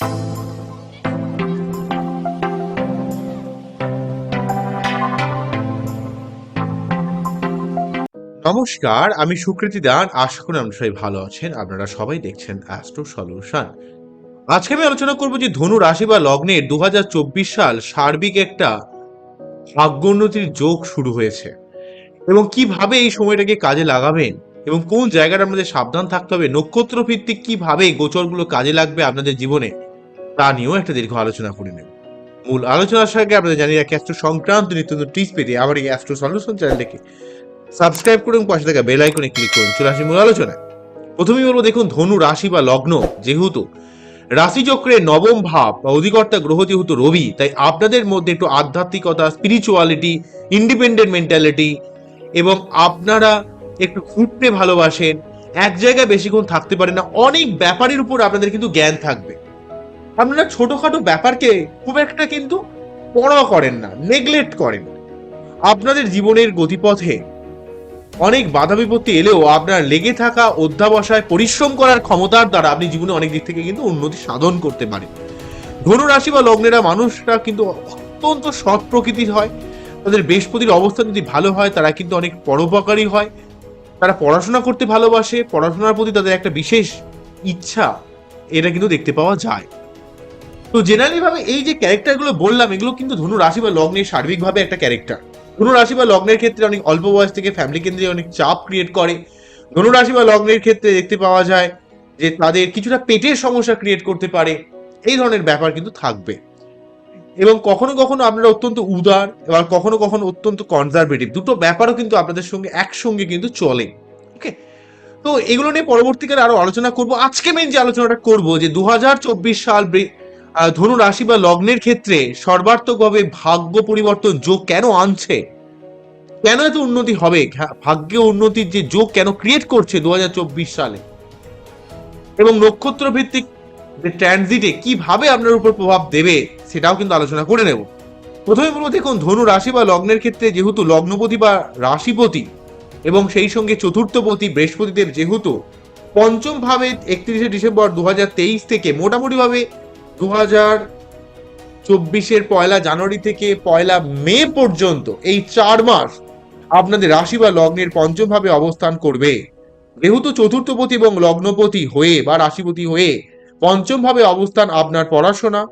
নমস্কার, আমি সুকৃতি দান। আশা করি আপনারা সবাই ভালো আছেন। আপনারা সবাই দেখছেন অ্যাস্ট্রো সলিউশন আজকে আমি আলোচনা করব যে ধনু রাশি বা লগ্নের দু হাজার চব্বিশ সাল সার্বিক একটা ভাগ্যোন্নতির যোগ শুরু হয়েছে এবং কীভাবে এই সময়টাকে কাজে লাগাবেন এবং কোন জায়গাটা আপনাদের সাবধান থাকতে হবে নক্ষত্র ভিত্তিক কীভাবে গোচরগুলো কাজে লাগবে আপনাদের জীবনে তা নিয়েও একটা দীর্ঘ আলোচনা করে নেব। মূল আলোচনার সঙ্গে আপনাদের জানিয়ে রাখি অ্যাস্ট্রো সংক্রান্ত নিত্য টিপস পেতে আবার এই অ্যাস্ট্রো সলিউশন চ্যানেলটাকে সাবস্ক্রাইব করুন, পাশে থাকা বেল আইকনে ক্লিক করুন। চলে আসি মূল আলোচনায়। প্রথমেই বলব, দেখুন, ধনু রাশি বা লগ্ন যেহেতু রাশিচক্রের নবম ভাব বা অধিকর্তা গ্রহ যেহেতু রবি, তাই আপনাদের মধ্যে একটু আধ্যাত্মিকতা স্পিরিচুয়ালিটি ইন্ডিপেন্ডেন্ট মেন্টালিটি এবং আপনারা একটু ঘুরতে ভালোবাসেন, এক জায়গায় বেশিক্ষণ থাকতে পারেন না, অনেক ব্যাপারের উপর আপনাদের কিন্তু জ্ঞান থাকবে। আপনারা ছোটখাটো ব্যাপারকে খুব একটা কিন্তু পড়া করেন না নেগলেক্ট করেন। আপনাদের জীবনের গতিপথে অনেক বাধা বিপত্তি এলেও আপনার লেগে থাকা অধ্যাবসায় পরিশ্রম করার ক্ষমতার দ্বারা আপনি জীবনে অনেক দিক থেকে কিন্তু উন্নতি সাধন করতে পারেন। ধনু রাশি বা লগ্নেরা মানুষরা কিন্তু অত্যন্ত সৎ প্রকৃতির হয়। তাদের বৃহস্পতির অবস্থা যদি ভালো হয়, তারা কিন্তু অনেক পরোপকারী হয়। তারা পড়াশোনা করতে ভালোবাসে, পড়াশোনার প্রতি তাদের একটা বিশেষ ইচ্ছা, এটা কিন্তু দেখতে পাওয়া যায়। তো জেনারেলি ভাবে এই যে ক্যারেক্টারগুলো বললাম, এগুলো কিন্তু ধনু রাশি বা লগ্নের সার্বিকভাবে একটা ক্যারেক্টার ধনু রাশি বা লগ্নের ক্ষেত্রে অনেক অল্প বয়স থেকে ফ্যামিলি কেন্দ্রে অনেক চাপ ক্রিয়েট করে। ধনু রাশি বা লগ্নের ক্ষেত্রে দেখতে পাওয়া যায় যে তাদের কিছুটা পেটের সমস্যা ক্রিয়েট করতে পারে। এই ধরনের ব্যাপার কিন্তু থাকবে। এবং কখনো কখনো আপনারা অত্যন্ত উদার এবার কখনো কখনো অত্যন্ত কনজারভেটিভ দুটো ব্যাপারও কিন্তু আপনাদের সঙ্গে একসঙ্গে কিন্তু চলে। ওকে তো এগুলো নিয়ে পরবর্তীকালে আরও আলোচনা করব। আজকে মেন যে আলোচনাটা করব যে দু হাজার চব্বিশ সাল ধনু রাশি বা লগ্নের ক্ষেত্রে সর্বার্থকভাবে ভাগ্য পরিবর্তন যোগ কেন আনছে? কেন এত উন্নতি হবে? ভাগ্যে উন্নতির যে যোগ কেন ক্রিয়েট করছে দু হাজার চব্বিশ সালে? এবং নক্ষত্র ভিত্তিক যে ট্রানজিটে কীভাবে আপনার উপর প্রভাব দেবে, সেটাও কিন্তু আলোচনা করে নেব। প্রথমে বলব, দেখুন, ধনু রাশি বা লগ্নের ক্ষেত্রে যেহেতু লগ্নপতি বা রাশিপতি এবং সেই সঙ্গে চতুর্থপতি বৃহস্পতিদেব যেহেতু পঞ্চম ভাবে একত্রিশে ডিসেম্বর দু হাজার তেইশ থেকে মোটামুটিভাবে দু হাজার চব্বিশের পয়লা জানুয়ারি থেকে পয়লা মে পর্যন্ত এই চার মাস আপনাদের রাশি বা লগ্নের পঞ্চম ভাবে অবস্থান করবে। যেহেতু চতুর্থপতি এবং লগ্নপতি হয়ে বা রাশিপতি হয়ে পঞ্চম ভাবে অবস্থান আপনার পড়াশোনা,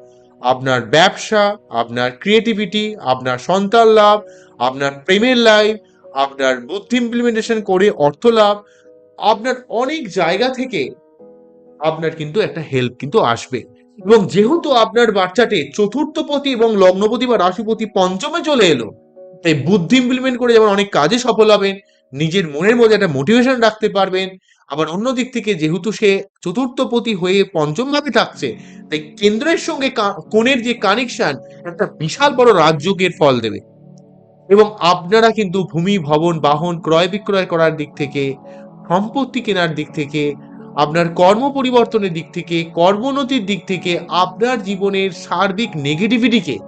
আপনার ব্যবসা, আপনার ক্রিয়েটিভিটি আপনার সন্তান লাভ, আপনার প্রেমের লাইফ আপনার বুদ্ধি ইমপ্লিমেন্টেশন করে অর্থ লাভ, আপনার অনেক জায়গা থেকে আপনার কিন্তু একটা হেল্প কিন্তু আসবে। এবং যেহেতু আপনার বাচ্চাটি চতুর্থপতি এবং লগ্নপতি বা রাশিপতি পঞ্চমে চলে এলো, তাই বুদ্ধি ইমপ্লিমেন্ট করে যেমন অনেক কাজে সফল হবেন, নিজের মনের মধ্যে একটা মোটিভেশন রাখতে পারবেন, আবার অন্য দিক থেকে যেহেতু সে চতুর্থপতি হয়ে পঞ্চম ভাবে থাকছে, তাই কেন্দ্রের সঙ্গে কোণের যে কানেকশন একটা বিশাল বড় রাজযোগের ফল দেবে। এবং আপনারা কিন্তু ভূমি, ভবন, বাহন, ক্রয় বিক্রয় করার দিক থেকে, সম্পত্তি কেনার দিক থেকে আপনার কর্ম পরিবর্তনের দিক থেকে, কর্মোন্নতির দিক থেকে আপনার জীবনের সার্বিক নেগেটিভিটিকে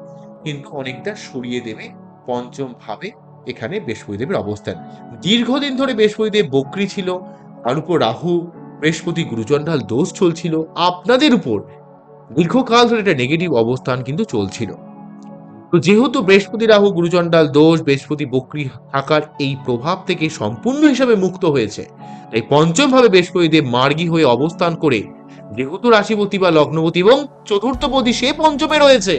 কিন্তু অনেকটা সরিয়ে দেবে পঞ্চম ভাবে এখানে বৃহস্পতিদেবের অবস্থান। দীর্ঘদিন ধরে বৃহস্পতিদেব বক্রি ছিল, তার উপর রাহু, বৃহস্পতি গুরুচণ্ডাল দোষ চলছিল। আপনাদের উপর দীর্ঘকাল ধরে একটা নেগেটিভ অবস্থান কিন্তু চলছিল। তো যেহেতু বৃহস্পতি রাহু গুরুচণ্ডাল দোষ, বৃহস্পতি বক্রি থাকার এই প্রভাব থেকে সম্পূর্ণ হিসাবে মুক্ত হয়েছে। তাই পঞ্চম ভাবে বৃহস্পতিদেব মার্গী হয়ে অবস্থান করে যেহেতু রাশিপতি বা লগ্নপতি এবং চতুর্থপতি সে পঞ্চমে রয়েছে।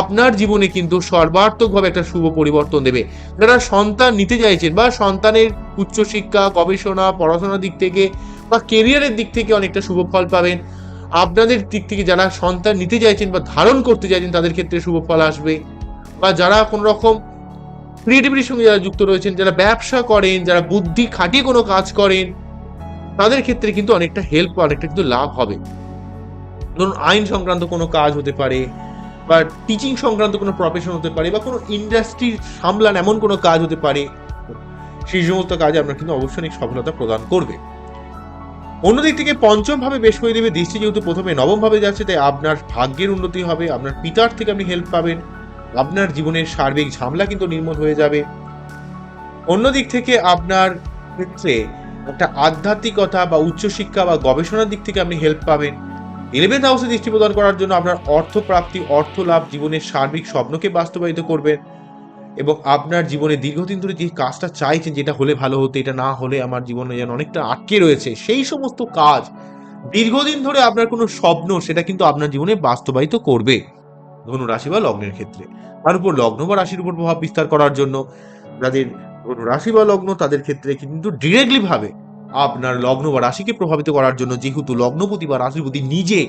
আপনার জীবনে কিন্তু সর্বার্থকভাবে একটা শুভ পরিবর্তন দেবে। যারা সন্তান নিতে চাইছেন বা সন্তানের উচ্চশিক্ষা, গবেষণা, পড়াশোনার দিক থেকে বা কেরিয়ারের দিক থেকে অনেকটা শুভ ফল পাবেন আপনাদের দিক থেকে যারা সন্তান নিতে চাইছেন বা ধারণ করতে চাইছেন, তাদের ক্ষেত্রে শুভ ফল আসবে। বা যারা কোনো রকম ক্রিয়েটিভিটির সঙ্গে যারা যুক্ত রয়েছেন, যারা ব্যবসা করেন, যারা বুদ্ধি খাটিয়ে কোনো কাজ করেন, তাদের ক্ষেত্রে কিন্তু অনেকটা হেল্প অনেকটা কিন্তু লাভ হবে। ধরুন, আইন সংক্রান্ত কোনো কাজ হতে পারে, বা টিচিং সংক্রান্ত কোনো প্রফেশন হতে পারে, বা কোনো ইন্ডাস্ট্রি সামলান এমন কোনো কাজ হতে পারে, সেই সমস্ত কাজে আপনার কিন্তু অবশ্যই সফলতা প্রদান করবে। অন্যদিক থেকে পঞ্চম ভাবে বৃহস্পতিদেবের দৃষ্টি যেহেতু প্রথমে নবম ভাবে যাচ্ছে, তাই আপনার ভাগ্যের উন্নতি হবে, আপনার পিতার থেকে আপনি হেল্প পাবেন, আপনার জীবনের সার্বিক ঝামেলা কিন্তু নির্মূল হয়ে যাবে। অন্যদিক থেকে আপনার ক্ষেত্রে একটা আধ্যাত্মিকতা বা উচ্চশিক্ষা বা গবেষণার দিক থেকে আপনি হেল্প পাবেন। ইলেভেন্থ হাউসে দৃষ্টি প্রদান করার জন্য আপনার অর্থ প্রাপ্তি অর্থ লাভ জীবনের সার্বিক স্বপ্নকে বাস্তবায়িত করবেন। এবং আপনার জীবনে দীর্ঘদিন ধরে যে কাজটা চাইছেন, যেটা হলে ভালো হতো, এটা না হলে আমার জীবনে যেন অনেকটা আটকে রয়েছে, সেই সমস্ত কাজ দীর্ঘদিন ধরে আপনার কোনো স্বপ্ন, সেটা কিন্তু আপনার জীবনে বাস্তবায়িত করবে ধনু রাশি বা লগ্নের ক্ষেত্রে। তার উপর লগ্ন বা রাশির উপর প্রভাব বিস্তার করার জন্য যাদের ধনু রাশি বা লগ্ন, তাদের ক্ষেত্রে কিন্তু ডিরেক্টলি ভাবে আপনার লগ্ন বা রাশিকে প্রভাবিত করার জন্য, যেহেতু লগ্নপতি বা রাশিপতি নিজে,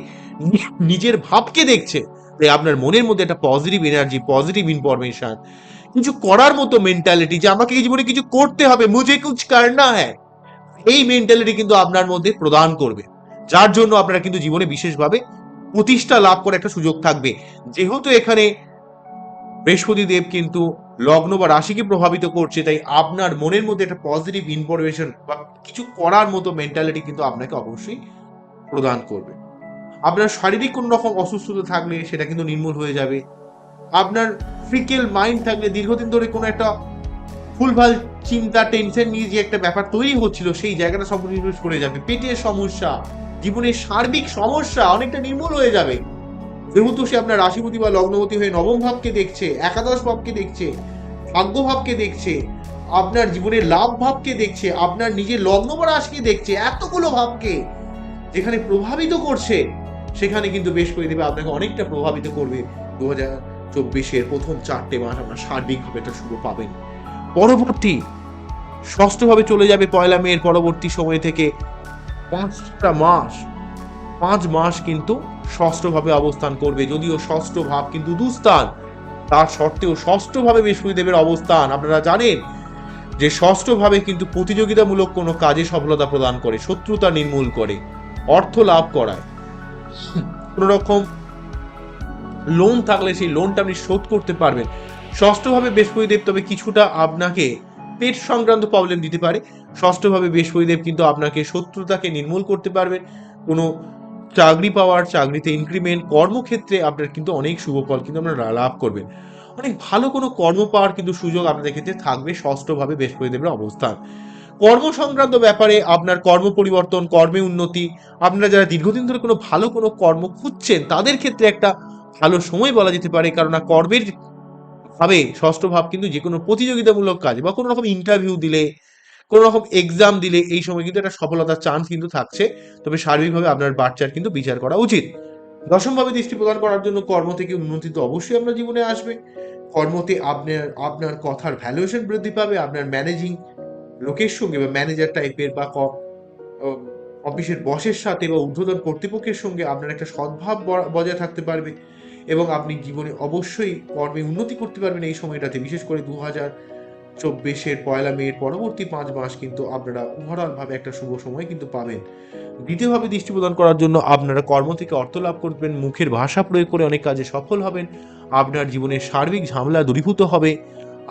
নিজের ভাবকে দেখছে, তাই আপনার মনের মধ্যে একটা পজিটিভ এনার্জি পজিটিভ ইনফরমেশন কিছু করার মতো মেন্টালিটি যে আমাকে এই জীবনে কিছু করতে হবে, মুঝে কুছ করনা হ্যায়। এই মেন্টালিটি কিন্তু আপনার মধ্যে প্রদান করবে। যার জন্য আপনারা কিন্তু জীবনে বিশেষভাবে প্রতিষ্ঠা লাভ করার একটা সুযোগ থাকবে। যেহেতু এখানে বৃহস্পতি দেব কিন্তু লগ্ন বা রাশিকে প্রভাবিত করছে, তাই আপনার মনের মধ্যে একটা পজিটিভ ইনফরমেশন বা কিছু করার মতো মেন্টালিটি কিন্তু আপনাকে অবশ্যই প্রদান করবে। আপনার শারীরিক কোনো রকম অসুস্থতা থাকলে সেটা কিন্তু নির্মূল হয়ে যাবে। আপনার ফ্রিকেল মাইন্ড থাকলে দীর্ঘদিন ধরে কোনো একটা ভুলভাল চিন্তা, টেনশন নিয়ে যে একটা ব্যাপার তৈরি হচ্ছিল, সেই জায়গাটা নির্মূল করে যাবে। পেটের সমস্যা, জীবনের সার্বিক সমস্যা অনেকটা নির্মূল হয়ে যাবে। যেহেতু সে আপনার রাশিপতি বা লগ্নপতি হয়ে নবম ভাবকে দেখছে, একাদশ ভাবকে দেখছে, ভাগ্য ভাবকে দেখছে, আপনার জীবনের লাভ ভাবকে দেখছে, আপনার নিজের লগ্ন বা রাশিকে দেখছে, এতগুলো ভাবকে যেখানে প্রভাবিত করছে, সেখানে কিন্তু বেশ করে দেবে, আপনাকে অনেকটা প্রভাবিত করবে দু হাজার চব্বিশের প্রথম চারটে মাস আপনার সার্বিকভাবে একটা শুরু পাবেন। পরবর্তী ষষ্ঠভাবে চলে যাবে পয়লা মেয়ের পরবর্তী সময় থেকে পাঁচটা মাস, পাঁচ মাস কিন্তু ষষ্ঠভাবে অবস্থান করবে। যদিও ষষ্ঠ ভাব কিন্তু দুস্থান, তার সত্ত্বেও ষষ্ঠভাবে বৃহস্পতিদেবের অবস্থান। আপনারা জানেন যে ষষ্ঠভাবে কিন্তু প্রতিযোগিতামূলক কোনো কাজে সফলতা প্রদান করে, শত্রুতা নির্মূল করে, অর্থ লাভ করায়। কোনো রকম লোন থাকলে সেই লোনটা আপনি শোধ করতে পারবেন। ষষ্ঠভাবে বৃহস্পতিদেব তবে কিছুটা আপনাকে পেট সংক্রান্ত প্রবলেম দিতে পারে। ষষ্ঠভাবে বৃহস্পতিদেব কিন্তু আপনাকে শত্রুতাকে নির্মূল করতে পারবেন কোনো চাকরি পাওয়ার, চাকরিতে ইনক্রিমেন্ট কর্মক্ষেত্রে আপনার কিন্তু অনেক শুভ ফল কিন্তু আপনারা লাভ করবেন। অনেক ভালো কোনো কর্ম পাওয়ার কিন্তু সুযোগ আপনাদের ক্ষেত্রে থাকবে ষষ্ঠভাবে বৃহস্পতিদেবের অবস্থান। কর্ম সংক্রান্ত ব্যাপারে আপনার কর্ম পরিবর্তন, কর্মে উন্নতি, আপনারা যারা দীর্ঘদিন ধরে কোনো ভালো কোনো কর্ম খুঁজছেন, তাদের ক্ষেত্রে একটা ভালো সময় বলা যেতে পারে কারণ কর্মের ভাবে ষষ্ঠ ভাব কিন্তু যে কোনো প্রতিযোগিতামূলক কাজ বা কোনো রকম ইন্টারভিউ দিলে, কোনো রকম এক্সাম দিলে এই সময় কিন্তু একটা সফলতার চান্স কিন্তু থাকছে। তবে সার্বিকভাবে আপনার বাচ্চার কিন্তু বিচার করা উচিত। দশমভাবে দৃষ্টি প্রদান করার জন্য কর্ম থেকে উন্নতি তো অবশ্যই আপনার জীবনে আসবে। কর্মতে আপনার আপনার কথার ভ্যালুয়েশন বৃদ্ধি পাবে, আপনার ম্যানেজিং লোকের সঙ্গে বা ম্যানেজার টাইপের বা অফিসের বসের সাথে বা ঊর্ধ্বতন কর্তৃপক্ষের সঙ্গে আপনার একটা সদ্ভাব বজায় থাকতে পারবে। এবং আপনি জীবনে অবশ্যই কর্মে উন্নতি করতে পারবেন এই সময়টাতে। বিশেষ করে দু হাজার চব্বিশের পয়লা মেয়ের পরবর্তী পাঁচ মাস কিন্তু আপনারা ওভারঅল ভাবে একটা শুভ সময় কিন্তু পাবেন। দ্বিতীয়ভাবে দৃষ্টি প্রদান করার জন্য আপনারা কর্ম থেকে অর্থ লাভ করবেন, মুখের ভাষা প্রয়োগ করে অনেক কাজে সফল হবেন, আপনার জীবনের সার্বিক ঝামেলা দূরীভূত হবে,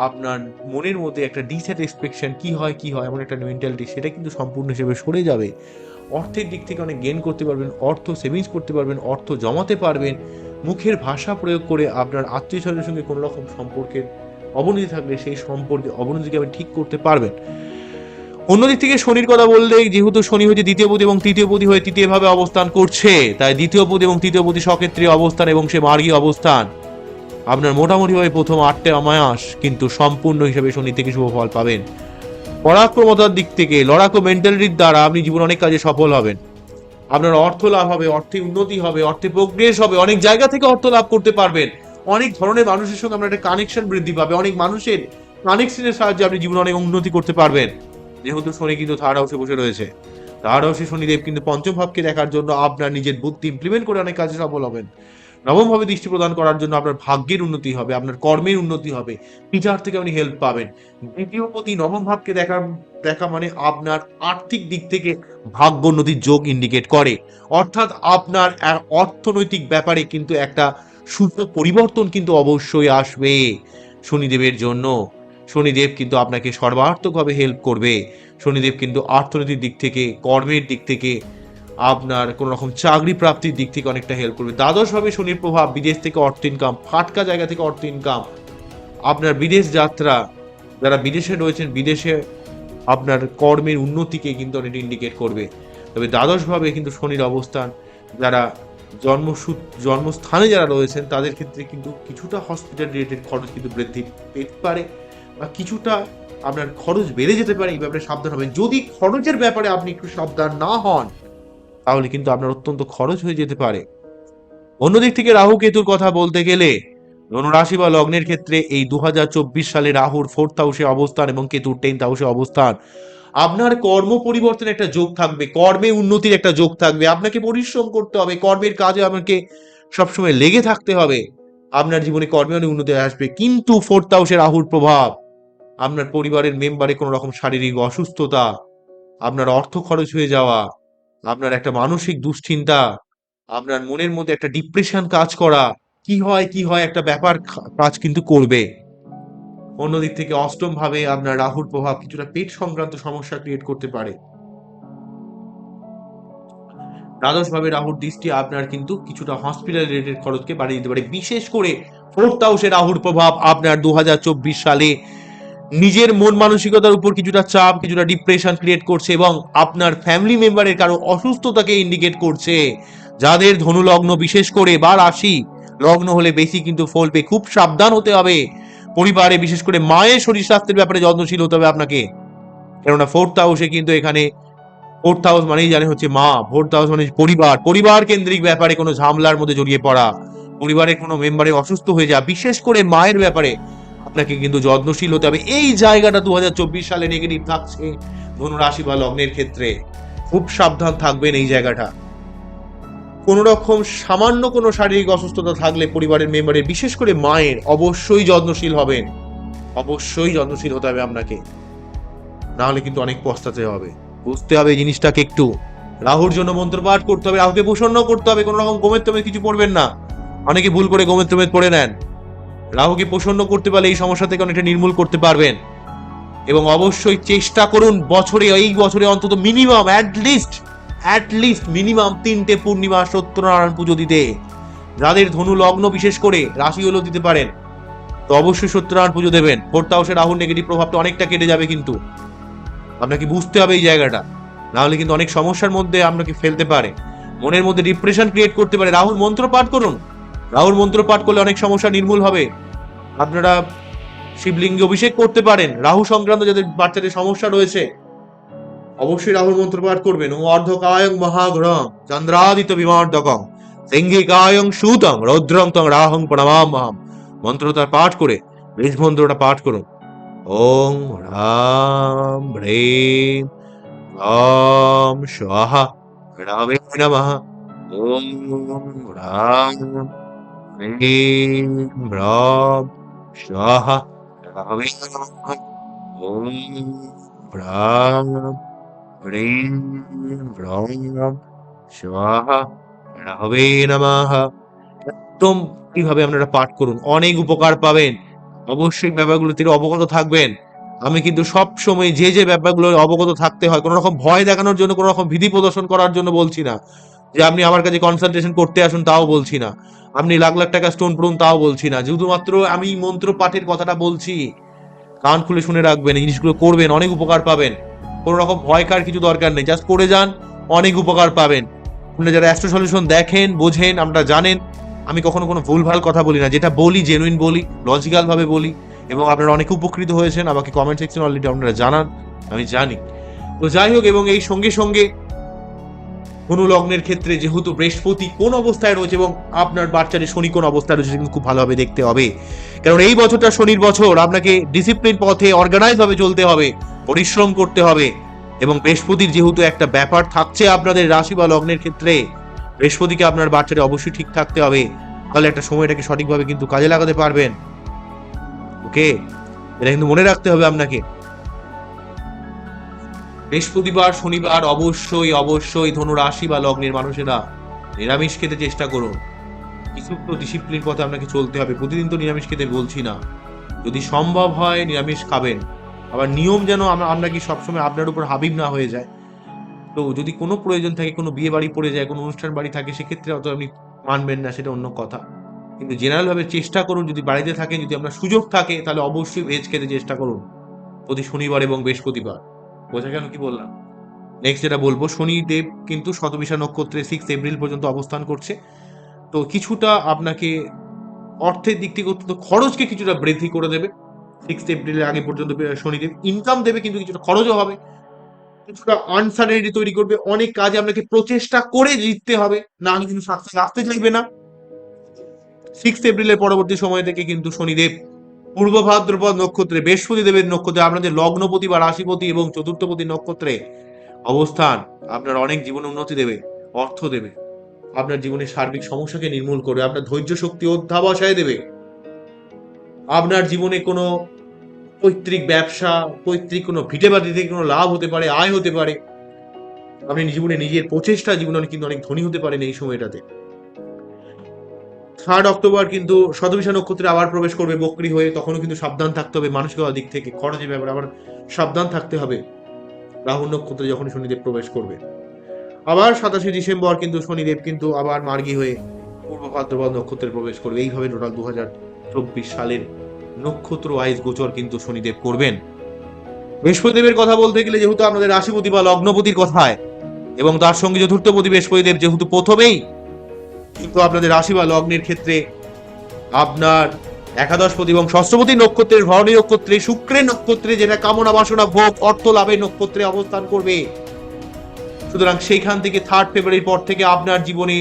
আপনার মনের মধ্যে একটা ডিস্যাটিসফ্যাকশন কি হয় কি হয়, এমন একটা মেন্টালিটি সেটা কিন্তু সম্পূর্ণ হিসেবে সরে যাবে। অর্থের দিক থেকে অনেক গেন করতে পারবেন, অর্থ সেভিংস করতে পারবেন, অর্থ জমাতে পারবেন মুখের ভাষা প্রয়োগ করে আপনার আত্মীয় স্বজনের সঙ্গে কোনো রকম সম্পর্কের অবনতি থাকলে সেই সম্পর্কে অবনতিকে আপনি ঠিক করতে পারবেন। অন্যদিক থেকে শনির কথা বললে, যেহেতু শনি হচ্ছে দ্বিতীয় পতি এবং তৃতীয় পতি হয়ে তৃতীয়ভাবে অবস্থান করছে, তাই দ্বিতীয় পতি এবং তৃতীয় পতি সক্ষেত্রে অবস্থান এবং সে মার্গী অবস্থান। আপনার মোটামুটিভাবে প্রথম আটটে অমায়াস কিন্তু সম্পূর্ণ হিসাবে শনি থেকে শুভ ফল পাবেন। পরাক্রমতার দিক থেকে লড়াকু মেন্টালিটির দ্বারা আপনি জীবনে অনেক কাজে সফল হবেন। আপনার অর্থ লাভ হবে, অর্থে উন্নতি হবে, অর্থে প্রোগ্রেস হবে, অনেক জায়গা থেকে অর্থ লাভ করতে পারবেন। অনেক ধরনের মানুষের সঙ্গে আপনার একটা কানেকশন বৃদ্ধি পাবে, অনেক মানুষের কানেকশনের সাহায্যে আপনি জীবনে অনেক উন্নতি করতে পারবেন। যেহেতু শনি কিন্তু থার্ড হাউসে বসে রয়েছে। থার্ড হাউসে শনিদেব কিন্তু পঞ্চম ভাবকে দেখার জন্য আপনার নিজের বুদ্ধি ইমপ্লিমেন্ট করে অনেক কাজে সফল হবেন। নবম ভাবে দৃষ্টি প্রদান করার জন্য আপনার ভাগ্যের উন্নতি হবে, আপনার কর্মের উন্নতি হবে পিতার থেকে আপনি হেল্প পাবেন। দ্বিতীয় প্রতি নবম ভাবকে দেখা দেখা মানে আপনার আর্থিক দিক থেকে ভাগ্য উন্নতির যোগ ইন্ডিকেট করে। অর্থাৎ আপনার অর্থনৈতিক ব্যাপারে কিন্তু একটা সুন্দর পরিবর্তন কিন্তু অবশ্যই আসবে শনিদেবের জন্য। শনিদেব কিন্তু আপনাকে সর্বার্থকভাবে হেল্প করবে। শনিদেব কিন্তু অর্থনৈতিক দিক থেকে, কর্মের দিক থেকে আপনার কোনো রকম চাকরি প্রাপ্তির দিক থেকে অনেকটা হেল্প করবে। দ্বাদশভাবে শনির প্রভাব, বিদেশ থেকে অর্থ ইনকাম ফাটকা জায়গা থেকে অর্থ ইনকাম আপনার বিদেশ যাত্রা, যারা বিদেশে রয়েছেন, বিদেশে আপনার কর্মের উন্নতিকে কিন্তু অনেক ইন্ডিকেট করবে। তবে দ্বাদশভাবে কিন্তু শনির অবস্থান, যারা জন্মসূ জন্মস্থানে যারা রয়েছেন, তাদের ক্ষেত্রে কিন্তু কিছুটা হসপিটাল রিলেটেড খরচ কিন্তু বৃদ্ধি পেতে পারে বা কিছুটা আপনার খরচ বেড়ে যেতে পারে। এই ব্যাপারে সাবধান হবেন। যদি খরচের ব্যাপারে আপনি একটু সাবধান না হন তাহলে কিন্তু আপনার অত্যন্ত খরচ হয়ে যেতে পারে। অন্যদিক থেকে রাহু কেতুর কথা বলতে গেলে, ধনুরাশি বা লগ্নের ক্ষেত্রে এই দু হাজার চব্বিশ সালে রাহুর ফোর্থ হাউসে অবস্থান এবং কেতুর টেন্থ হাউসে অবস্থান। আপনার কর্ম পরিবর্তনের একটা যোগ থাকবে, কর্মে উন্নতির একটা যোগ থাকবে। আপনাকে পরিশ্রম করতে হবে, কর্মের কাজে আপনাকে সবসময় লেগে থাকতে হবে। আপনার জীবনে কর্মে অনেক উন্নতি আসবে, কিন্তু ফোর্থ হাউসে রাহুর প্রভাব, আপনার পরিবারের মেম্বারে কোনো রকম শারীরিক অসুস্থতা, আপনার অর্থ খরচ হয়ে যাওয়া আপনার একটা মানসিক দুশ্চিন্তা, আপনার মনের মধ্যে একটা ডিপ্রেশন কাজ করা, কি হয় কি হয়, একটা ব্যাপার কাজ কিন্তু করবে। অন্যদিক থেকে অষ্টম ভাবে আপনার রাহুর প্রভাব কিছুটা পেট সংক্রান্ত সমস্যা ক্রিয়েট করতে পারে। দ্বাদশ ভাবে রাহুর দৃষ্টি আপনার কিন্তু কিছুটা হসপিটাল রিলেটেড খরচকে বাড়িয়ে দিতে পারে। বিশেষ করে ফোর্থ হাউসে রাহুর প্রভাব আপনার দু হাজার চব্বিশ সালে নিজের মন মানসিকতার উপর কিছুটা চাপ, কিছুটা ডিপ্রেশন ক্রিয়েট করছে এবং আপনার ফ্যামিলি মেম্বারের কারও অসুস্থতাকে ইন্ডিকেট করছে। যাদের ধনু লগ্ন বিশেষ করে বা রাশি লগ্ন হলে বেশি কিন্তু ফলবে খুব সাবধান হতে হবে। পরিবারে বিশেষ করে মায়ের শরীর স্বাস্থ্যের ব্যাপারে যত্নশীল হতে হবে আপনাকে। কেননা ফোর্থ হাউসে কিন্তু এখানে ফোর্থ হাউস মানেই জানে হচ্ছে মা ফোর্থ হাউস মানে পরিবার। পরিবার কেন্দ্রিক ব্যাপারে কোনো ঝামেলার মধ্যে জড়িয়ে পড়া। পরিবারের কোনো মেম্বারে অসুস্থ হয়ে যাওয়া, বিশেষ করে মায়ের ব্যাপারে আপনাকে কিন্তু যত্নশীল হতে হবে। এই জায়গাটা দু হাজার চব্বিশ সালে নেগেটিভ থাকছে ধনু রাশি বা লগ্নের ক্ষেত্রে। খুব সাবধান থাকবেন এই জায়গাটা। কোনো রকম সামান্য কোনো শারীরিক অসুস্থতা থাকলে পরিবারের মেম্বারের বিশেষ করে মায়ের, অবশ্যই যত্নশীল হবেন। অবশ্যই যত্নশীল হতে হবে আপনাকে। না হলে কিন্তু অনেক পস্তাতে হবে। বুঝতে হবে জিনিসটাকে একটু। রাহুর জন্য মন্ত্রপাঠ করতে হবে, রাহুকে প্রসন্ন করতে হবে, কোনো রকম গোমের তোমের কিছু পড়বেন না। অনেকে ভুল করে গোমের তোমের পড়ে নেন। রাহুকে প্রসন্ন করতে পারলে এই সমস্যা থেকে অনেকটা নির্মূল করতে পারবেন। এবং অবশ্যই চেষ্টা করুন বছরে, এই বছরে অন্তত minimum at least at least minimum তিনটে পূর্ণিমা সত্যনারায়ণ পুজো দিতে। যাদের ধনু লগ্ন বিশেষ করে রাশি হলেও দিতে পারেন, তো অবশ্যই সত্যনারায়ণ পুজো দেবেন। ফোর্থ হাউসে রাহুর নেগেটিভ প্রভাবটা অনেকটা কেটে যাবে কিন্তু। আপনাকে বুঝতে হবে এই জায়গাটা। নাহলে কিন্তু অনেক সমস্যার মধ্যে আপনাকে ফেলতে পারে। মনের মধ্যে ডিপ্রেশন ক্রিয়েট করতে পারে। রাহুল মন্ত্র পাঠ করুন। রাহুর মন্ত্র পাঠ করলে অনেক সমস্যা নির্মূল হবে। আপনারা শিবলিঙ্গে অভিষেক করতে পারেন। রাহু সংক্রান্ত যাদের বাচ্চাদের সমস্যা রয়েছে, অবশ্যই রাহুর মন্ত্র পাঠ করবেন। ও অর্ধকায়ং মহাগ্রহং চন্দ্রাদিত বিমার্দকং সিংহিকায়ং সুতং রৌদ্রং তং রাহং প্রণমামহম মন্ত্রটা পাঠ করে বীজ মন্ত্রটা পাঠ করুন। ওং রাম হ্রেম রাম স্বাহা। রামে নমঃ। ওং রাম। একদম কীভাবে আপনারা পাঠ করুন অনেক উপকার পাবেন অবশ্যই ব্যাপারগুলো থেকে অবগত থাকবেন আমি কিন্তু সব সময় যে যে ব্যাপারগুলো অবগত থাকতে হয় কোনো রকম ভয় দেখানোর জন্য কোনো রকম বিধি প্রদর্শন করার জন্য বলছি না যে আপনি আমার কাছে কনসালটেশন করতে আসুন, তাও বলছি না। আপনি লাখ লাখ টাকা স্টোন পড়ুন, তাও বলছি না। শুধুমাত্র আমি মন্ত্র পাঠের কথাটা বলছি, কান খুলে শুনে রাখবেন, এই জিনিসগুলো করবেন, অনেক উপকার পাবেন। কোনো রকম ভয়কার কিছু দরকার নেই। জাস্ট করে যান, অনেক উপকার পাবেন। আপনি যারা অ্যাস্ট্রো সলিউশন দেখেন, বোঝেন, আমরা জানেন, আমি কখনো কোনো ভুলভাল কথা বলি না। যেটা বলি জেনুইন বলি লজিক্যালভাবে বলি, এবং আপনারা অনেক উপকৃত হয়েছেন। আমাকে কমেন্ট সেকশন অলরেডি আপনারা জানান, আমি জানি। তো যাই হোক, এবং এই সঙ্গে সঙ্গে কোনো লগ্নের ক্ষেত্রে যেহেতু বৃহস্পতি কোন অবস্থায় রয়েছে এবং আপনার বাচ্চাদের শনি কোন অবস্থায় রয়েছে কিন্তু খুব ভালোভাবে দেখতে হবে। কারণ এই বছরটা শনির বছর, আপনাকে ডিসিপ্লিন পথে অর্গানাইজ ভাবে চলতে হবে, পরিশ্রম করতে হবে এবং বৃহস্পতির যেহেতু একটা ব্যাপার থাকছে আপনাদের রাশি বা লগ্নের ক্ষেত্রে, বৃহস্পতিকে আপনার বাচ্চাদের অবশ্যই ঠিক থাকতে হবে। তাহলে একটা সময়টাকে সঠিকভাবে কিন্তু কাজে লাগাতে পারবেন। ওকে এটা কিন্তু মনে রাখতে হবে আপনাকে। বৃহস্পতিবার, শনিবার অবশ্যই অবশ্যই ধনু রাশি বা লগ্নের মানুষেরা নিরামিষ খেতে চেষ্টা করুন। কিছু তো ডিসিপ্লিন পথে আপনাকে চলতে হবে। প্রতিদিন তো নিরামিষ খেতে বলছি না। যদি সম্ভব হয় নিরামিষ খাবেন। আবার নিয়ম যেন আমরা কি সবসময় আপনার উপর হাবিব না হয়ে যায় তো যদি কোনো প্রয়োজন থাকে, কোনো বিয়ে বাড়ি পড়ে যায়, কোনো অনুষ্ঠান বাড়ি থাকে, সেক্ষেত্রে অত আপনি মানবেন না, সেটা অন্য কথা। কিন্তু জেনারেলভাবে চেষ্টা করুন, যদি বাড়িতে থাকেন, যদি আপনার সুযোগ থাকে, তাহলে অবশ্যই ভেজ খেতে চেষ্টা করুন। প্রতি শনিবার এবং বৃহস্পতিবার। বোঝা গেল কি বললাম? নেক্সট যেটা বলব শনিদেব কিন্তু শতবিশা নক্ষত্রে সিক্স এপ্রিল পর্যন্ত অবস্থান করছে। তো কিছুটা আপনাকে অর্থের দিক থেকে অত্যন্ত খরচকে কিছুটা বৃদ্ধি করে দেবে। সিক্স এপ্রিলের আগে পর্যন্ত শনিদেব ইনকাম দেবে কিন্তু কিছুটা খরচও হবে। কিছুটা আনসার্টেনিটি তৈরি করবে। অনেক কাজে আপনাকে প্রচেষ্টা করে জিততে হবে। না কিন্তু সাকসেস আসতে চাইবে না। সিক্স এপ্রিলের পরবর্তী সময় থেকে কিন্তু শনিদেব পূর্ব ভাদ্রপদ নক্ষত্রে, বৃহস্পতি দেবের নক্ষত্রে আপনাদের লগ্নপতি বা রাশিপতি এবং চতুর্থপতি নক্ষত্রে অবস্থান, আপনার অনেক জীবনে উন্নতি দেবে, অর্থ দেবে, আপনার জীবনের সার্বিক সমস্যাকে নির্মূল করবে, আপনার ধৈর্য শক্তি অধ্যাবসায় দেবে, আপনার জীবনে কোনো পৈতৃক ব্যবসা, পৈতৃক কোনো ভিটে বাড়ি থেকে কোনো লাভ হতে পারে, আয় হতে পারে, আপনি জীবনে নিজের প্রচেষ্টা জীবনে কিন্তু অনেক ধনী হতে পারেন এই সময়টাতে। থার্ড অক্টোবর কিন্তু শতবিশা নক্ষত্রে আবার প্রবেশ করবে বকরি হয়ে, তখনও কিন্তু সাবধান থাকতে হবে মানসিকতার দিক থেকে, খরচের ব্যাপারে আবার সাবধান থাকতে হবে। রাহু নক্ষত্রে যখন শনিদেব প্রবেশ করবে। আবার সাতাশে ডিসেম্বর কিন্তু শনিদেব কিন্তু আবার মার্গী হয়ে পূর্ব ভাদ্রপদ নক্ষত্রে প্রবেশ করবে। এইভাবে টোটাল দু হাজার চব্বিশ সালের নক্ষত্র ওয়াইজ গোচর কিন্তু শনিদেব করবেন। বৃহস্পতিদেবের কথা বলতে গেলে যেহেতু আমাদের রাশিপতি বা লগ্নপতির কথায়, এবং তার সঙ্গে চতুর্থপতি বৃহস্পতিদেব যেহেতু প্রথমেই কিন্তু আপনাদের রাশি বা লগ্নের ক্ষেত্রে আপনার একাদশপতি এবং ষষ্ঠপতি নক্ষত্রের ভরণী নক্ষত্রে, শুক্রের নক্ষত্রে যেটা কামনা বাসনা, ভোগ, অর্থ লাভের নক্ষত্রে অবস্থান করবে। সুতরাং সেইখান থেকে থার্ড ফেব্রুয়ারির পর থেকে আপনার জীবনে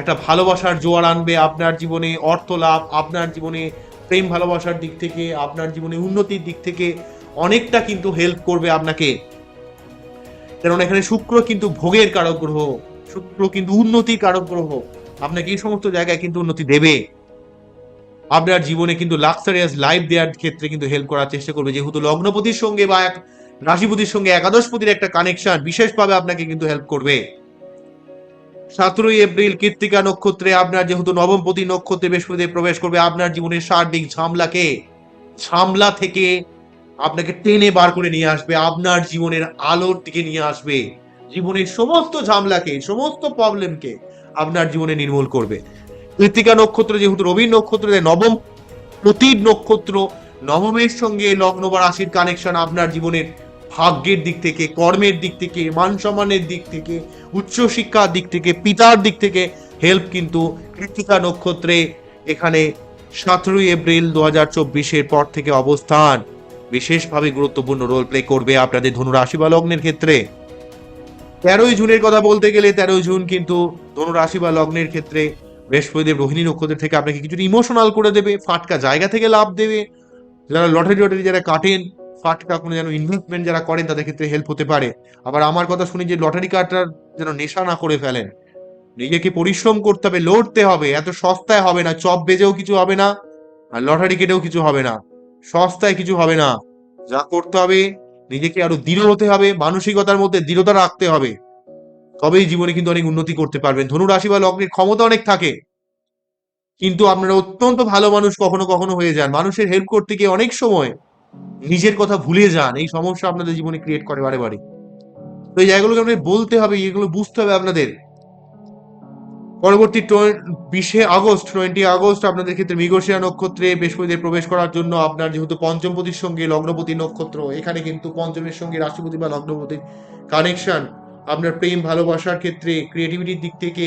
একটা ভালোবাসার জোয়ার আনবে, আপনার জীবনে অর্থ লাভ, আপনার জীবনে প্রেম ভালোবাসার দিক থেকে, আপনার জীবনে উন্নতির দিক থেকে অনেকটা কিন্তু হেল্প করবে আপনাকে। কারণ এখানে শুক্র কিন্তু ভোগের কারক গ্রহ, শুক্র কিন্তু উন্নতির কারক গ্রহ। আপনাকে এই সমস্ত জায়গায় কিন্তু উন্নতি দেবে। আপনার জীবনে কিন্তু লাক্সারিয়াস লাইফ দেওয়ার ক্ষেত্রে কিন্তু হেল্প করার চেষ্টা করবে। যেহেতু লগ্নপতির সঙ্গে বা এক রাশিপতির সঙ্গে একাদশপতির একটা কানেকশন বিশেষভাবে আপনাকে কিন্তু হেল্প করবে। সতেরোই এপ্রিল কৃত্তিকা নক্ষত্রে আপনার যেহেতু নবমপতি নক্ষত্রে বৃহস্পতি প্রবেশ করবে, আপনার জীবনের সার্বিক ঝামলাকে ঝামলা থেকে আপনাকে টেনে বার করে নিয়ে আসবে, আপনার জীবনের আলোর দিকে নিয়ে আসবে। জীবনের সমস্ত ঝামলাকে, সমস্ত প্রবলেমকে আপনার জীবনে নির্মূল করবে। কৃত্তিকা নক্ষত্র যেহেতু রবি নক্ষত্র নবম প্রতির নক্ষত্র, নবমের সঙ্গে লগ্ন বা রাশির কানেকশন আপনার জীবনের ভাগ্যের দিক থেকে, কর্মের দিক থেকে, মান সম্মানের দিক থেকে উচ্চশিক্ষার দিক থেকে, পিতার দিক থেকে হেল্প কিন্তু কৃত্তিকা নক্ষত্রে এখানে সতেরোই এপ্রিল দু হাজার চব্বিশের পর থেকে অবস্থান। বিশেষভাবে গুরুত্বপূর্ণ রোল প্লে করবে আপনাদের ধনু রাশি বা লগ্নের ক্ষেত্রে। তেরোই জুনের কথা বলতে গেলে তেরোই জুন কিন্তু ধনু রাশি বা লগ্নের ক্ষেত্রে বৃহস্পতিদেব রোহিণী নক্ষত্র থেকে আপনাকে কিছুটা ইমোশনাল করে দেবে, ফাটকা জায়গা থেকে লাভ দেবে। যারা লটারি লটারি যারা কাটেন, ফাটকা কোনো যেন ইনভেস্টমেন্ট যারা করেন, তাদের ক্ষেত্রে হেল্প হতে পারে। আবার আমার কথা শুনি যে লটারি কাটার যেন নেশা না করে ফেলেন, নিজেকে পরিশ্রম করতে হবে, লড়তে হবে। এত সস্তায় হবে না, চপ বেজেও কিছু হবে না, আর লটারি কেটেও কিছু হবে না, সস্তায় কিছু হবে না। যা করতে হবে নিজেকে আরও দৃঢ় হতে হবে, মানসিকতার মধ্যে দৃঢ়তা রাখতে হবে। তবেই জীবনে কিন্তু অনেক উন্নতি করতে পারবেন। ধনুরাশি বা লগ্নের ক্ষমতা অনেক থাকে। কিন্তু আপনারা অত্যন্ত ভালো মানুষ কখনো কখনো হয়ে যান। মানুষের হেল্প করতে গিয়ে অনেক সময় নিজের কথা ভুলে যান। এই সমস্যা আপনাদের জীবনে ক্রিয়েট করে বারে বারে। তো এই জায়গাগুলোকে আপনাদের বলতে হবে এগুলো বুঝতে হবে আপনাদের। পরবর্তী বিশে আগস্ট, টোয়েন্টি আগস্ট আপনাদের ক্ষেত্রে মৃগশিরা নক্ষত্রে বৃহস্পতিদের প্রবেশ করার জন্য আপনার যেহেতু পঞ্চমপতির সঙ্গে লগ্নপতি নক্ষত্র, এখানে কিন্তু পঞ্চমের সঙ্গে রাষ্ট্রপতি বা লগ্নপতির কানেকশন আপনার প্রেম, ভালোবাসার ক্ষেত্রে ক্রিয়েটিভিটির দিক থেকে,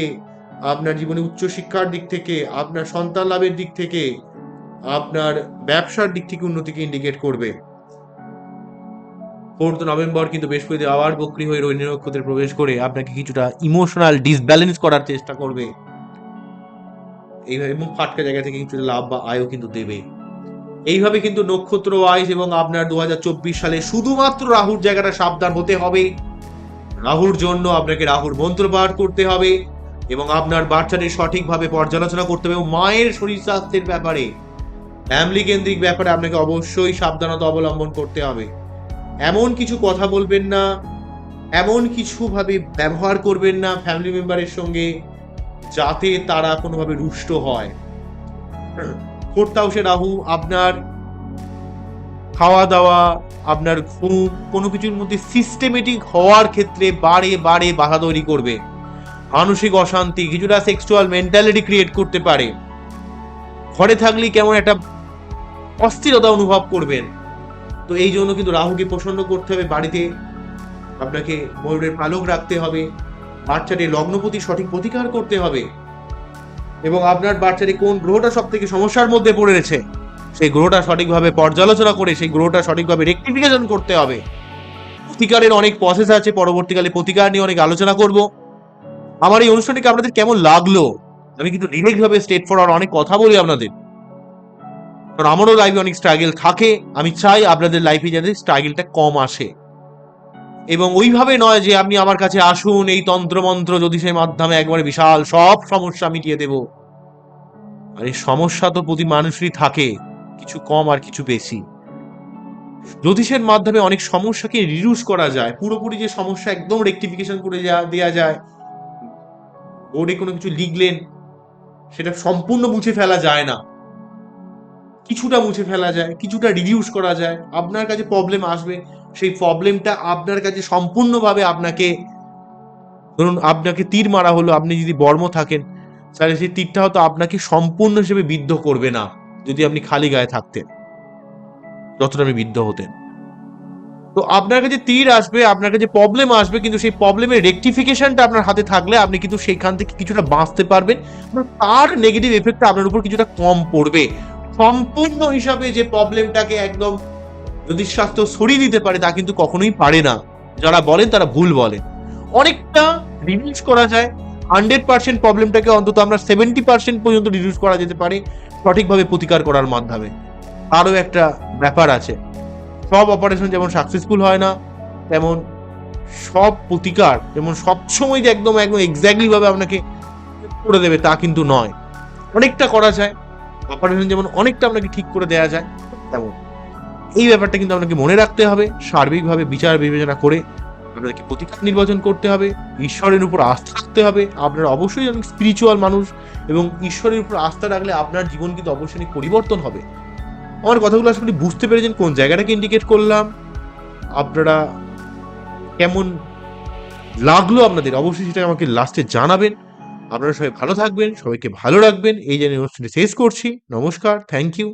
আপনার জীবনে উচ্চশিক্ষার দিক থেকে, আপনার সন্তান লাভের দিক থেকে, আপনার ব্যবসার দিক থেকে উন্নতিকে ইন্ডিকেট করবে। ফোর্থ নভেম্বর কিন্তু বৃহস্পতি আবার বক্রি হয়ে রোহিণী নক্ষত্রে প্রবেশ করে আপনাকে কিছুটা ইমোশনাল ডিসব্যালেন্স করার চেষ্টা করবে। এইভাবে এবং ফাটকা জায়গা থেকে কিছুটা লাভ বা আয়ও কিন্তু দেবে। এইভাবে কিন্তু নক্ষত্র ওয়াইজ এবং আপনার দু হাজার চব্বিশ সালে শুধুমাত্র রাহুর জায়গাটা সাবধান হতে হবে। রাহুর জন্য আপনাকে রাহুর মন্ত্র পাঠ করতে হবে এবং আপনার বাচ্চাদের সঠিকভাবে পর্যালোচনা করতে হবে মায়ের শরীর স্বাস্থ্যের ব্যাপারে। ফ্যামিলি কেন্দ্রিক ব্যাপারে আপনাকে অবশ্যই সাবধানতা অবলম্বন করতে হবে। এমন কিছু কথা বলবেন না, এমন কিছু ভাবে ব্যবহার করবেন না ফ্যামিলি মেম্বারের সঙ্গে, যাতে তারা কোনোভাবে রুষ্ট হয়। ফোর্থ হাউসে রাহু, আপনার খাওয়া দাওয়া আপনার ঘুম, কোনো কিছুর মধ্যে সিস্টেমেটিক হওয়ার ক্ষেত্রে বারে বারে বাধা তৈরি করবে। মানসিক অশান্তি, কিছুটা সেক্সুয়াল মেন্টালিটি ক্রিয়েট করতে পারে। ঘরে থাকলেই কেমন একটা অস্থিরতা অনুভব করবেন। তো এই জন্য কিন্তু রাহুকে প্রসন্ন করতে হবে বাড়িতে। আপনাকে ময়ূরের পালক রাখতে হবে। বাচ্চাটির লগ্নপতি সঠিক প্রতিকার করতে হবে। এবং আপনার বাচ্চাটি কোন গ্রহটা সব থেকে সমস্যার মধ্যে পড়ে রয়েছে, সেই গ্রহটা সঠিকভাবে পর্যালোচনা করে, সেই গ্রহটা সঠিকভাবে রেক্টিফিকেশন করতে হবে। প্রতিকারের অনেক প্রসেস আছে, পরবর্তীকালে প্রতিকার নিয়ে অনেক আলোচনা করব। আমার এই অনুষ্ঠানটিকে আপনাদের কেমন লাগল, আমি কিন্তু ডিরেক্ট ভাবে স্টেট ফরওয়ার্ড অনেক কথা বলি আপনাদের। কারণ আমারও লাইফে অনেক স্ট্রাগল থাকে। আমি চাই আপনাদের লাইফে যাতে স্ট্রাগলটা কম আসে। এবং ওইভাবে নয় যে আপনি আমার কাছে আসুন, এই তন্ত্রমন্ত্র জ্যোতিষের মাধ্যমে একবারে বিশাল সব সমস্যা মিটিয়ে দেব। আর এই সমস্যা তো প্রতি মানুষেরই থাকে, কিছু কম আর কিছু বেশি। জ্যোতিষের মাধ্যমে অনেক সমস্যাকে রিডিউস করা যায়, পুরোপুরি যে সমস্যা একদম রেকটিফিকেশন করে যা- দেয়া যায়, বোর্ডে কোনো কিছু লিখলেন, সেটা সম্পূর্ণ মুছে ফেলা যায় না। কিছুটা মুছে ফেলা যায়, কিছুটা রিডিউস করা যায়। আপনার কাছে প্রবলেম আসবে, সেই প্রবলেমটা আপনার কাছে সম্পূর্ণভাবে আপনাকে, ধরুন আপনাকে তীর মারা হলো, আপনি যদি বর্ম থাকেন, তাহলে সেই তীরটা হয়তো আপনাকে সম্পূর্ণ হিসেবে বিদ্ধ করবে না, যদি আপনি খালি গায়ে থাকতেন, যতটা আপনি বিদ্ধ হতেন। তো আপনার কাছে তীর আসবে, আপনার কাছে প্রবলেম আসবে, কিন্তু সেই প্রবলেমের রেকটিফিকেশনটা আপনার হাতে থাকলে আপনি কিন্তু সেইখান থেকে কিছুটা বাঁচতে পারবেন তার নেগেটিভ এফেক্টটা আপনার উপর কিছুটা কম পড়বে। সম্পূর্ণ হিসাবে যে প্রবলেমটাকে একদম জ্যোতিষশাস্ত্র সরিয়ে দিতে পারে, তা কিন্তু কখনোই পারে না। যারা বলেন, তারা ভুল বলেন। অনেকটা রিডিউস করা যায়। হান্ড্রেড পার্সেন্ট প্রবলেমটাকে অন্তত আমরা সেভেন্টি পার্সেন্ট পর্যন্ত রিডিউস করা যেতে পারে, সঠিকভাবে প্রতিকার করার মাধ্যমে। আরও একটা ব্যাপার আছে। সব অপারেশন যেমন সাকসেসফুল হয় না, তেমন সব প্রতিকার যেমন সবসময় যে একদম একদম এক্স্যাক্টলিভাবে আপনাকে করে দেবে, তা কিন্তু নয়। অনেকটা করা যায়। অপারেশন যেমন অনেকটা আপনাকে ঠিক করে দেওয়া যায় তেমন। এই ব্যাপারটা কিন্তু আপনাকে মনে রাখতে হবে সার্বিকভাবে বিচার বিবেচনা করে আপনাদেরকে প্রতিকার নির্বাচন করতে হবে ঈশ্বরের উপর আস্থা রাখতে হবে আপনার অবশ্যই অনেক স্পিরিচুয়াল মানুষ এবং ঈশ্বরের উপর আস্থা রাখলে আপনার জীবন কিন্তু অবশ্যই পরিবর্তন হবে। আমার কথাগুলো আসলে বুঝতে পেরেছেন কোন জায়গাটাকে ইন্ডিকেট করলাম আপনারা কেমন লাগল আপনাদের অবশ্যই সেটা আমাকে লাস্টে জানাবেন। আপনারা সবাই ভালো থাকবেন, সবাইকে ভালো রাখবেন। এই জন্য অনুষ্ঠানটি শেষ করছি। নমস্কার থ্যাংক ইউ